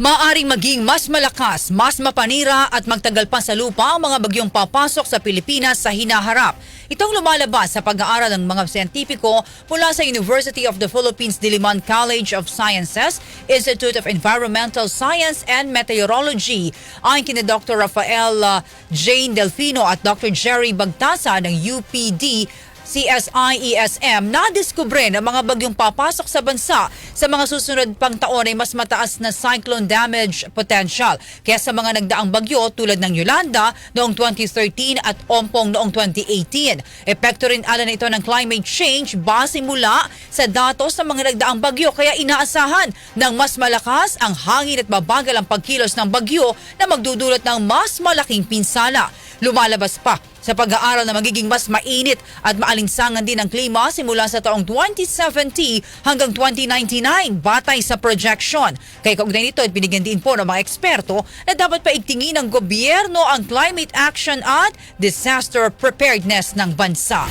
Maaring maging mas malakas, mas mapanira at magtagal pa sa lupa ang mga bagyong papasok sa Pilipinas sa hinaharap. Itong lumalabas sa pag-aaral ng mga siyentipiko mula sa University of the Philippines Diliman College of Sciences, Institute of Environmental Science and Meteorology. Ayon kina Dr. Rafael uh, Jane Delfino at Dr. Jerry Bagtasa ng UPD, CSIESM na diskubre ng mga bagyong papasok sa bansa sa mga susunod pang taon ay mas mataas na cyclone damage potential kaya sa mga nagdaang bagyo tulad ng Yolanda noong 2013 at Ompong noong 2018. Epekto rin ala ito ng climate change base mula sa datos ng mga nagdaang bagyo kaya inaasahan ng mas malakas ang hangin at mabagal ang pagkilos ng bagyo na magdudulot ng mas malaking pinsala. Lumalabas pa sa pag-aaral na magiging mas mainit at maalinsangan din ang klima simula sa taong 2070 hanggang 2099 batay sa projection. Kaya kaugnay nito binigyan din po ng mga eksperto na dapat paigtingin ng gobyerno ang climate action at disaster preparedness ng bansa.